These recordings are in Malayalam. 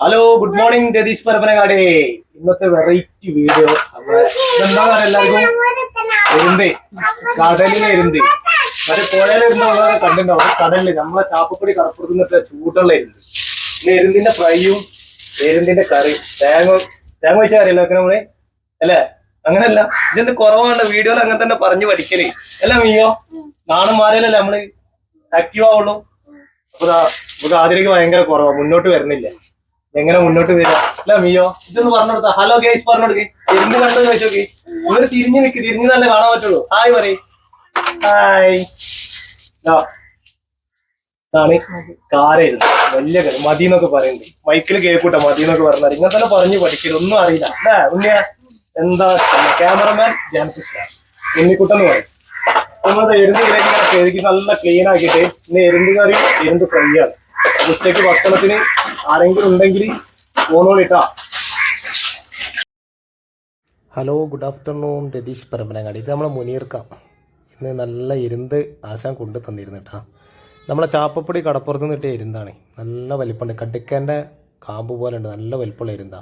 ഹലോ ഗുഡ് മോർണിംഗ് രതീഷ് പരപ്പനകാടെ ഇന്നത്തെ വെറൈറ്റി വീഡിയോ നമ്മളെ പറയാ എല്ലാവർക്കും എരുന്ത് കടലിലെ എരുന്ത് മറ്റേ പുഴയിലെ കണ്ടിട്ടുണ്ടോ? കടലിൽ നമ്മളെ ചാപ്പപ്പൊടി കറപ്പുറത്ത് നിന്നിട്ട് ചൂട്ടുള്ള എരുന്ത് പിന്നെ എരുന്തിന്റെ ഫ്രൈയും എരുന്തിന്റെ കറിയും തേങ്ങ തേങ്ങ വെച്ച കറിയല്ലോ നമ്മൾ അല്ലേ? അങ്ങനല്ല. ഇതെന്ത് കുറവാണ്? വീഡിയോയിൽ അങ്ങനെ തന്നെ പറഞ്ഞു പഠിക്കൽ. അല്ല മീയോ? നാണം മാറിയല്ലേ നമ്മൾ ആക്റ്റീവ് ആവുള്ളൂ. അപ്പൊ നമുക്ക് ആദ്യമേക്ക് ഭയങ്കര കുറവാണ് മുന്നോട്ട് വരുന്നില്ല എങ്ങനെ മുന്നോട്ട് വരിക? അല്ല മിയോ ഇതൊന്ന് പറഞ്ഞു കൊടുത്താ ഹലോ ഗേസ് പറഞ്ഞു കൊടുക്ക് എന്ത് കണ്ടു ചോദിച്ചോക്കി ഇവർ തിരിഞ്ഞു നിക്ക് തിരിഞ്ഞു തന്നെ കാണാൻ പറ്റുള്ളൂ. ഹായ് പറയ് ഹായ് ാണ് കാരായിരുന്നു. വലിയ കാര്യം മതി എന്നൊക്കെ പറയുന്നുണ്ട് മൈക്കിൽ കേൾക്കൂട്ട മതി എന്നൊക്കെ പറഞ്ഞാൽ ഇങ്ങനെ തന്നെ പറഞ്ഞു പഠിക്കരുത് ഒന്നും അറിയില്ല. അല്ലേ ഉണ്ണിയ? എന്താ ക്യാമറമാൻ ജാൻകൃഷ്ണ ഉണ്ണിക്കുട്ടെന്ന് പറയും. നമ്മളത് എരുന്ന് ഇങ്ങനെ കഴുകി നല്ല ക്ലീൻ ആക്കിയിട്ട് ഇന്ന് എരുന്ന് കറി എരുന്ന് ഫ്രൈ ആണ്. ഉച്ചയ്ക്ക് ഭക്ഷണത്തിന് ആരെങ്കിലും ഉണ്ടെങ്കിൽ ഫോണോട് hello good afternoon Ratheesh Parappanangadi ഇത് നമ്മളെ മുനീർക്കാം. ഇന്ന് നല്ല ഇരുന്ത് ആശാൻ കൊണ്ടു തന്നിരുന്നു കേട്ടാ നമ്മളെ ചാപ്പപ്പൊടി കടപ്പുറത്ത് നിന്നിട്ട് ഇരുന്താണ് നല്ല വലിപ്പമുണ്ട്. കട്ടിക്കേന്റെ കാമ്പ് പോലെ ഉണ്ട്. നല്ല വലിപ്പമുള്ള ഇരുന്താ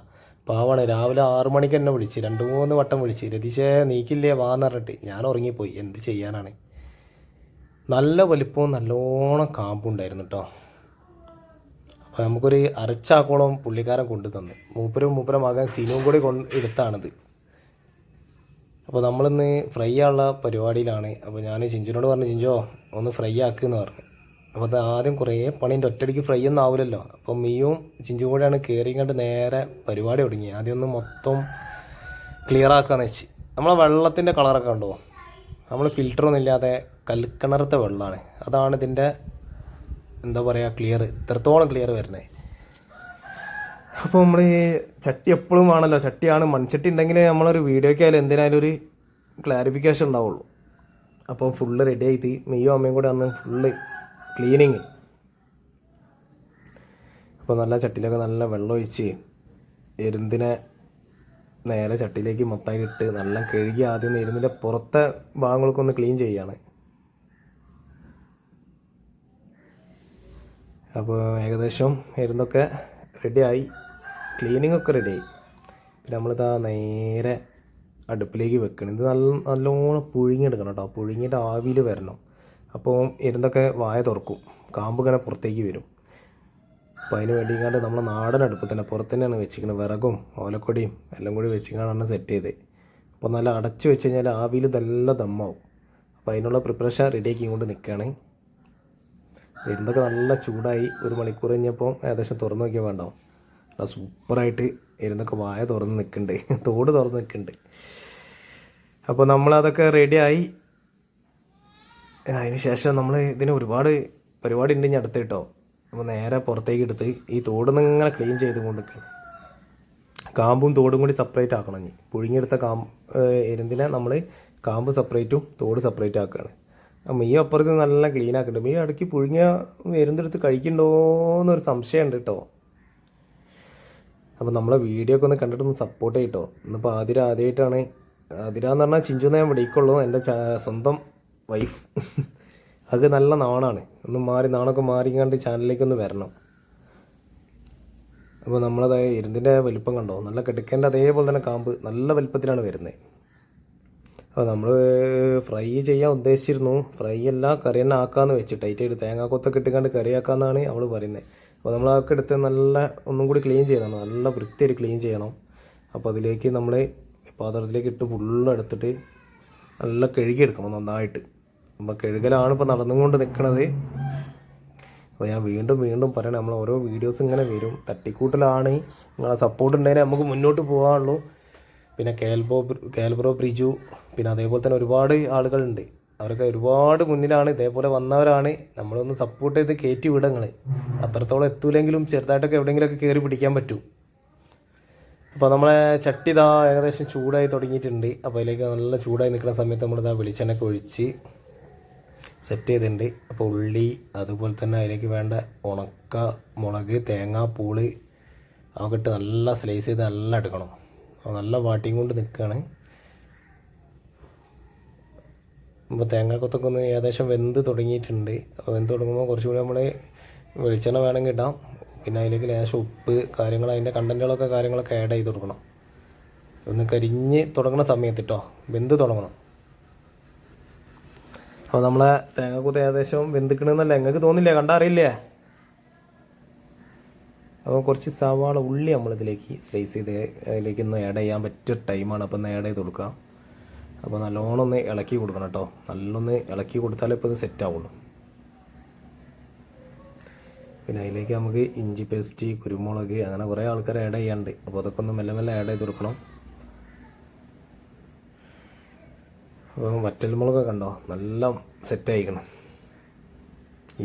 പാവാണ് രാവിലെ ആറു മണിക്ക് എന്നെ വിളിച്ച്. രണ്ട് മൂന്ന് വട്ടം വിളിച്ച്. രതീഷേ നീക്കില്ലേ വാന്ന് പറഞ്ഞിട്ട് ഞാൻ ഉറങ്ങിപ്പോയി. എന്ത് ചെയ്യാനാണ്? നല്ല വലിപ്പവും നല്ലോണം കാമ്പുണ്ടായിരുന്നു കേട്ടോ അപ്പോൾ നമുക്കൊരു അരച്ചാക്കോളം പുള്ളിക്കാരൻ കൊണ്ടു തന്നു മൂപ്പരും മൂപ്പര മകൻ സിനുവും കൂടി കൊണ്ട് എടുത്താണിത്. അപ്പോൾ നമ്മളിന്ന് ഫ്രൈ ആയുള്ള പരിപാടിയിലാണ്. അപ്പോൾ ഞാൻ ചിഞ്ചിനോട് പറഞ്ഞു ചിഞ്ചോ ഒന്ന് ഫ്രൈ ആക്കുമെന്ന് പറഞ്ഞു. അപ്പോൾ അത് ആദ്യം കുറേ പണീന്റെ ഒറ്റയടിക്ക് ഫ്രൈ ഒന്നും ആവില്ലല്ലോ അപ്പോൾ മീയും ചിഞ്ചും കൂടെയാണ് കയറി കണ്ട് നേരെ പരിപാടി തുടങ്ങി. ആദ്യം ഒന്ന് മൊത്തം ക്ലിയർ ആക്കാന്ന് വെച്ച്. നമ്മളെ വെള്ളത്തിന്റെ കളറൊക്കെ ഉണ്ടോ നമ്മൾ ഫിൽറ്ററൊന്നും ഇല്ലാതെ കൽക്കിണറത്തെ വെള്ളമാണ് അതാണ് ഇതിന്റെ എന്താ പറയുക ക്ലിയർ ഇത്രത്തോളം ക്ലിയർ വരണേ അപ്പോൾ നമ്മൾ ഈ ചട്ടി എപ്പോഴും ആണല്ലോ ചട്ടിയാണ്. മൺചട്ടി ഉണ്ടെങ്കിൽ നമ്മളൊരു വീഡിയോയ്ക്ക് ആയാലും എന്തിനായാലും ഒരു ക്ലാരിഫിക്കേഷൻ ഉണ്ടാവുള്ളൂ. അപ്പോൾ ഫുള്ള് റെഡി ആയിട്ട് മെയ്യും അമ്മയും കൂടെ അന്ന് ഫുള്ള് ക്ലീനിങ് അപ്പോൾ നല്ല ചട്ടിയിലൊക്കെ നല്ല വെള്ളം ഒഴിച്ച് എരുന്തിനെ നേരെ ചട്ടിയിലേക്ക് മൊത്തമായിട്ട് നല്ല കഴുകി ആദ്യം എരുന്നിന്റെ പുറത്തെ ഭാഗങ്ങൾക്കൊന്ന് ക്ലീൻ ചെയ്യാണ്. അപ്പോൾ ഏകദേശം ഇരുന്നൊക്കെ റെഡിയായി. ക്ലീനിങ്ങൊക്കെ റെഡിയായി പിന്നെ നമ്മളിതാ നേരെ അടുപ്പിലേക്ക് വെക്കണം. ഇത് നല്ല നല്ലോണം പുഴുങ്ങിയെടുക്കണം കേട്ടോ. പുഴുങ്ങിയിട്ട് ആവിയിൽ വരണം. അപ്പോൾ ഇരുന്നൊക്കെ വായ തുറക്കും. കാമ്പ് ഇങ്ങനെ പുറത്തേക്ക് വരും. അപ്പോൾ അതിന് വേണ്ടിക്കാണ്ട് നമ്മൾ നാടൻ അടുപ്പ് തന്നെ പുറത്ത് തന്നെയാണ് വെച്ചിരിക്കുന്നത്. വിറകും ഓലക്കൊടിയും എല്ലാം കൂടി വെച്ചിട്ടാണ് സെറ്റ് ചെയ്തത്. അപ്പോൾ നല്ല അടച്ച് വെച്ച് കഴിഞ്ഞാൽ ആവിയിൽ നല്ല ദമ്മാവും. അപ്പോൾ അതിനുള്ള പ്രിപ്പറേഷൻ റെഡിയാക്കി കൊണ്ട് നിൽക്കുകയാണ്. വരുന്നതൊക്കെ നല്ല ചൂടായി ഒരു മണിക്കൂർ കഴിഞ്ഞപ്പോൾ ഏകദേശം തുറന്നു നോക്കിയാൽ വേണ്ടാവും. നല്ല സൂപ്പറായിട്ട് ഇരുന്നൊക്കെ വായ തുറന്ന് നിൽക്കുന്നുണ്ട് തോട് തുറന്ന് നിൽക്കുന്നുണ്ട് അപ്പോൾ നമ്മളതൊക്കെ റെഡിയായി അതിന് ശേഷം നമ്മൾ ഇതിന് ഒരുപാട് പരിപാടി ഉണ്ട് ഇനി അടുത്ത് കേട്ടോ. അപ്പോൾ നേരെ പുറത്തേക്ക് എടുത്ത് ഈ തോട് ഇങ്ങനെ ക്ലീൻ ചെയ്ത് കൊണ്ട് കാമ്പും തോടും കൂടി സെപ്പറേറ്റ് ആക്കണം ഇനി. പുഴുങ്ങിയെടുത്ത കാമ്പ് എരുന്തിനെ നമ്മൾ കാമ്പ് സെപ്പറേറ്റും തോട് സെപ്പറേറ്റ് ആക്കുകയാണ് മീ അപ്പുറത്ത് നല്ല ക്ലീൻ ആക്കുന്നുണ്ട് മീ ഇടയ്ക്ക് പുഴുങ്ങിയ വരുന്നിടത്ത് കഴിക്കണ്ടോന്നൊരു സംശയമുണ്ട് കേട്ടോ അപ്പോൾ നമ്മളെ വീഡിയോ ഒക്കെ ഒന്ന് കണ്ടിട്ടൊന്ന് സപ്പോർട്ട് ചെയ്യട്ടോ ഇന്നിപ്പോൾ ആതിര ആദ്യമായിട്ടാണ് ആതിര എന്ന് പറഞ്ഞാൽ ചിഞ്ചു ഞാൻ വിളിക്കുള്ളൂ. എന്റെ സ്വന്തം വൈഫ് അത് നല്ല നാണാണ്. ഒന്ന് മാറി നാണൊക്കെ മാറിക്കാണ്ട് ചാനലിലേക്ക് ഒന്ന് വരണം. അപ്പോൾ നമ്മളത് ഇരുന്നിന്റെ വലിപ്പം കണ്ടോ? നല്ല കിടക്കേന്റെ അതേപോലെ തന്നെ കാമ്പ് നല്ല വലിപ്പത്തിലാണ് വരുന്നത്. അപ്പോൾ നമ്മൾ ഫ്രൈ ചെയ്യാൻ ഉദ്ദേശിച്ചിരുന്നു. ഫ്രൈ അല്ല കറി തന്നെ ആക്കാമെന്ന് വെച്ച് ടൈറ്റ് ചെയ്ത് തേങ്ങാക്കൊത്തൊക്കെ ഇട്ടുകൊണ്ട് കറി ആക്കാമെന്നാണ് അവൾ പറയുന്നത് അപ്പോൾ നമ്മൾ അതൊക്കെ എടുത്ത് നല്ല ഒന്നും കൂടി ക്ലീൻ ചെയ്യണം. നല്ല വൃത്തിയായിട്ട് ക്ലീൻ ചെയ്യണം. അപ്പോൾ അതിലേക്ക് നമ്മൾ പാത്രത്തിലേക്ക് ഇട്ട് ഫുള്ള് എടുത്തിട്ട് നല്ല കഴുകിയെടുക്കണം നന്നായിട്ട്. അപ്പോൾ കഴുകലാണ് ഇപ്പോൾ നടന്നുകൊണ്ട് നിൽക്കുന്നത് അപ്പോൾ ഞാൻ വീണ്ടും വീണ്ടും പറയണം നമ്മൾ ഓരോ വീഡിയോസ് ഇങ്ങനെ വരും. തട്ടിക്കൂട്ടലാണ്. നിങ്ങളെ സപ്പോർട്ട് ഉണ്ടെങ്കിൽ നമുക്ക് മുന്നോട്ട് പോകാനുള്ളൂ. പിന്നെ കേൽബോ കേൽബ്രോ ബ്രിജു പിന്നെ അതേപോലെ തന്നെ ഒരുപാട് ആളുകളുണ്ട്. അവരൊക്കെ ഒരുപാട് മുന്നിലാണ് ഇതേപോലെ വന്നവരാണ്. നമ്മളൊന്ന് സപ്പോർട്ട് ചെയ്ത് കയറ്റി വിടങ്ങൾ അത്രത്തോളം എത്തൂലെങ്കിലും ചെറുതായിട്ടൊക്കെ എവിടെയെങ്കിലുമൊക്കെ കയറി പിടിക്കാൻ പറ്റും. അപ്പോൾ നമ്മളെ ചട്ടി ഇതാ ഏകദേശം ചൂടായി തുടങ്ങിയിട്ടുണ്ട്. അപ്പോൾ അതിലേക്ക് നല്ല ചൂടായി നിൽക്കുന്ന സമയത്ത് നമ്മളിതാ വെളിച്ചെണ്ണൊക്കെ ഒഴിച്ച് സെറ്റ് ചെയ്തിട്ടുണ്ട്. അപ്പോൾ ഉള്ളി അതുപോലെ തന്നെ അതിലേക്ക് വേണ്ട ഉണക്ക മുളക് തേങ്ങാപ്പൂൾ അതൊക്കെ ഇട്ട് നല്ല സ്ലൈസ് ചെയ്ത് നല്ല എടുക്കണം. നല്ല വാട്ടിയും കൊണ്ട് നിൽക്കുകയാണ് അപ്പോൾ തേങ്ങാക്കൊത്തൊക്കെ ഒന്ന് ഏകദേശം വെന്ത് തുടങ്ങിയിട്ടുണ്ട്. അപ്പോൾ വെന്ത് തുടങ്ങുമ്പോൾ കുറച്ചുകൂടി നമ്മൾ വെളിച്ചെണ്ണ വേണമെങ്കിൽ ഇടാം. പിന്നെ അതിലേക്ക് ലേശം ഉപ്പ് കാര്യങ്ങൾ അതിന്റെ കണ്ടന്റുകളൊക്കെ കാര്യങ്ങളൊക്കെ ആഡ് ചെയ്ത് കൊടുക്കണം. ഒന്ന് കരിഞ്ഞ് തുടങ്ങുന്ന സമയത്ത് കേട്ടോ വെന്ത് തുടങ്ങണം. അപ്പോൾ നമ്മളെ തേങ്ങാക്കൂത്ത് ഏകദേശം വെന്തിക്കണമെന്നല്ല നിങ്ങൾക്ക് തോന്നില്ലേ? കണ്ടറിയില്ലേ അപ്പോൾ കുറച്ച് സവാള ഉള്ളി നമ്മളിതിലേക്ക് സ്ലൈസ് ചെയ്ത് അതിലേക്ക് ഒന്ന് ആഡ് ചെയ്യാൻ പറ്റിയ ടൈമാണ് അപ്പോൾ ഒന്ന് ആഡ് ചെയ്ത് കൊടുക്കാം അപ്പോൾ നല്ലോണം ഒന്ന് ഇളക്കി കൊടുക്കണം കേട്ടോ. നല്ലൊന്ന് ഇളക്കി കൊടുത്താലേ ഇപ്പോൾ ഇത് സെറ്റ് ആവുള്ളൂ. പിന്നെ അതിലേക്ക് നമുക്ക് ഇഞ്ചി പേസ്റ്റ് കുരുമുളക് അങ്ങനെ കുറേ ആൾക്കാർ ആഡ് ചെയ്യാണ്ട് അപ്പോൾ അതൊക്കെ ഒന്ന് മെല്ലെ മെല്ലെ ആഡ് ചെയ്ത് കൊടുക്കണം. അപ്പോൾ വറ്റൽമുളകൊക്കെ കണ്ടോ? നല്ല സെറ്റ് ആയിക്കണം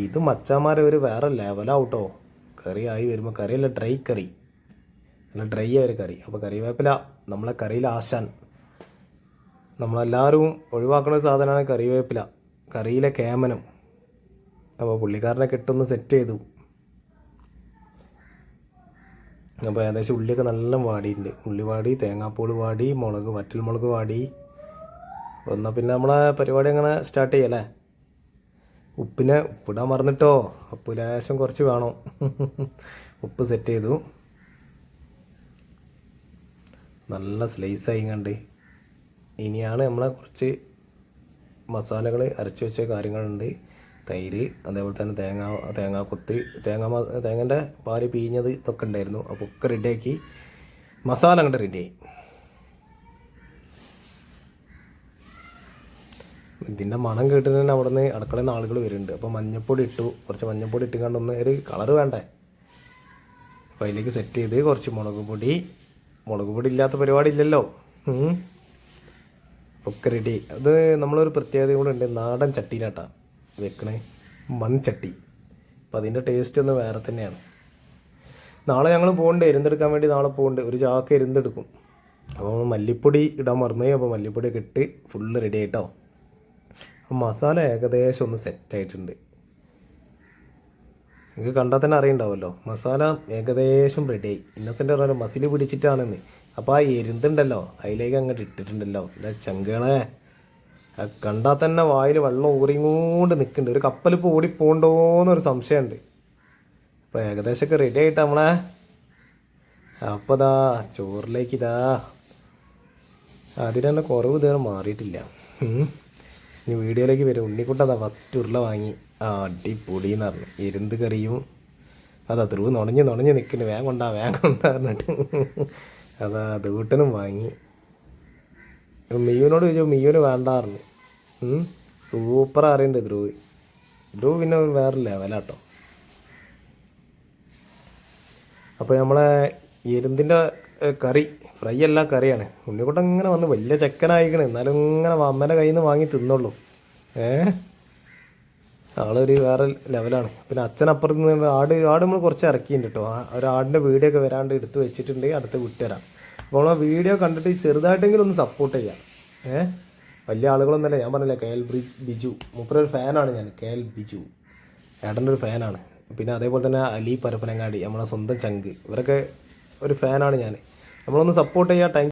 ഇത് മച്ചാമാരെ ഒരു വേറെ ലെവലാവട്ടോ കറി ആയി വരുമ്പോൾ കറിയല്ല ഡ്രൈ കറി. നല്ല ഡ്രൈ ആയ ഒരു കറി. അപ്പോൾ കറിവേപ്പില നമ്മളെ കറിയിൽ ആശാൻ. നമ്മളെല്ലാവരും ഒഴിവാക്കുന്ന സാധനമാണ് കറിവേപ്പില. കറിയിലെ കേമനം. അപ്പോൾ പുള്ളിക്കാരനെ കെട്ടൊന്ന് സെറ്റ് ചെയ്തു. അപ്പോൾ ഏകദേശം ഉള്ളിയൊക്കെ നല്ല വാടിയിട്ടുണ്ട്. ഉള്ളി വാടി തേങ്ങാപ്പൂൾ വാടി മുളക് വറ്റൽ മുളക് വാടി. എന്നാൽ പിന്നെ നമ്മളെ പരിപാടി അങ്ങനെ സ്റ്റാർട്ട് ചെയ്യല്ലേ? ഉപ്പിനെ ഉപ്പിടാൻ മറന്നിട്ടോ? ഉപ്പ് ലേശം കുറച്ച് വേണം. ഉപ്പ് സെറ്റ് ചെയ്തു. നല്ല സ്ലൈസായി കണ്ട്. ഇനിയാണ് നമ്മളെ കുറച്ച് മസാലകൾ അരച്ച് വെച്ച കാര്യങ്ങളുണ്ട്. തൈര് അതേപോലെ തന്നെ തേങ്ങ തേങ്ങ കൊത്ത് തേങ്ങ തേങ്ങന്റെ പാൽ പിഴിഞ്ഞത് ഇതൊക്കെ ഉണ്ടായിരുന്നു. അപ്പോൾ ഒക്കെ റെഡിയാക്കി മസാല അങ്ങോട്ട് റെഡിയായി ഇതിന്റെ മണം കേട്ടിട്ട് തന്നെ അവിടെ നിന്ന് അടുക്കളയിൽ നിന്ന് ആളുകൾ വരുന്നുണ്ട്. അപ്പോൾ മഞ്ഞപ്പൊടി ഇട്ടു. കുറച്ച് മഞ്ഞപ്പൊടി ഇട്ടുകൊണ്ട് ഒന്ന് ഒരു കളർ വേണ്ടേ? അപ്പോൾ അതിലേക്ക് സെറ്റ് ചെയ്ത് കുറച്ച് മുളക് പൊടി. മുളക് പൊടി ഇല്ലാത്ത പരിപാടി ഇല്ലല്ലോ. ഒക്കെ റെഡി അത് നമ്മളൊരു പ്രത്യേകത കൂടെ ഉണ്ട്. നാടൻ ചട്ടിയിലാട്ടാ വെക്കണേ. മൺചട്ടി അപ്പം അതിന്റെ ടേസ്റ്റ് ഒന്ന് വേറെ തന്നെയാണ്. നാളെ ഞങ്ങൾ പോകുന്നുണ്ട് എരുന്തെടുക്കാൻ വേണ്ടി നാളെ പോകുന്നുണ്ട് ഒരു ചാക്ക് എരുന്തെടുക്കും. അപ്പോൾ മല്ലിപ്പൊടി ഇടാൻ മറന്നു അപ്പോൾ മല്ലിപ്പൊടിയൊക്കെ ഇട്ട് ഫുള്ള് റെഡി ആയിട്ടോ. മസാല ഏകദേശം ഒന്ന് സെറ്റ് ആയിട്ടുണ്ട്. നിങ്ങൾക്ക് കണ്ടാൽ തന്നെ അറിയണ്ടാവല്ലോ. മസാല ഏകദേശം റെഡിയായി ഇന്നസെന്റ് പറഞ്ഞാൽ മസിൽ പിടിച്ചിട്ടാണെന്ന്. അപ്പോൾ ആ എരുന്നുണ്ടല്ലോ അതിലേക്ക് അങ്ങോട്ട് ഇട്ടിട്ടുണ്ടല്ലോ. എന്റെ ചങ്കളെ കണ്ടാൽ തന്നെ വായിൽ വെള്ളം ഊറിങ്ങോണ്ട് നിൽക്കുന്നുണ്ട് ഒരു കപ്പൽ ഓടിപ്പോണ്ടോന്നൊരു സംശയമുണ്ട് അപ്പോൾ ഏകദേശമൊക്കെ റെഡി ആയിട്ട് നമ്മളെ. അപ്പോൾ ഇതാ ചോറിലേക്ക് ഇതാ അതിന് കുറവ് ഇതുവരെ മാറിയിട്ടില്ല. ഇനി വീഡിയോയിലേക്ക് വരും. ഉണ്ണിക്കുട്ടതാ ഫസ്റ്റ് ഉരുള വാങ്ങി. ആ അടിപൊളിന്ന് പറഞ്ഞു. എരുന്ത് കറിയും. അതാ ധ്രുവ് നുണഞ്ഞ് നുണഞ്ഞ് നിൽക്കുന്നു വേഗം കൊണ്ടാ വേഗം കൊണ്ടാ പറഞ്ഞിട്ട്. അതാ ദൂട്ടനും വാങ്ങി. മിയുവിനോട് ചോദിച്ചു മിയുവിന് പറഞ്ഞു. സൂപ്പർ അറിയണ്ട് ധ്രുവ്. ധ്രുവ് പിന്നെ വേറെ ലെവലാട്ടോ അപ്പോൾ നമ്മളെ എരുന്തിന്റെ കറി. ഫ്രൈ അല്ല കറിയാണ്. ഉണ്ണിക്കുട്ടൻ ഇങ്ങനെ വന്ന് വലിയ ചെക്കനായിക്കണ് എന്നാലും ഇങ്ങനെ അമ്മേന്റെ കയ്യിൽ നിന്ന് വാങ്ങി തിന്നുള്ളൂ ഏ? ആളൊരു വേറെ ലെവലാണ്. പിന്നെ അച്ഛൻ അപ്പുറത്ത് നിന്ന് ആട് ആട് നമ്മൾ കുറച്ച് ഇറക്കിയിട്ടുണ്ട് കേട്ടോ. ആ ഒരു ആടിന്റെ വീഡിയോ ഒക്കെ വരാണ്ട് എടുത്ത് വെച്ചിട്ടുണ്ടെങ്കിൽ അടുത്ത് വിട്ടുതരാം. അപ്പോൾ നമ്മൾ വീഡിയോ കണ്ടിട്ട് ചെറുതായിട്ടെങ്കിലും ഒന്ന് സപ്പോർട്ട് ചെയ്യാം. ഏ? വലിയ ആളുകളൊന്നുമല്ല. ഞാൻ പറഞ്ഞില്ല കെ എൽ ബിജു. മൂപ്പരൊരു ഫാനാണ് ഞാൻ. K L Biju. ഏട്ടന്റെ ഒരു ഫാനാണ്. പിന്നെ അതേപോലെ തന്നെ അലി പരപ്പനങ്ങാടി നമ്മളെ സ്വന്തം ചങ്ക്. ഇവരൊക്കെ ഒരു ഫാനാണ് ഞാൻ. നമ്മളൊന്ന് സപ്പോർട്ട് ചെയ്യാം താങ്ക്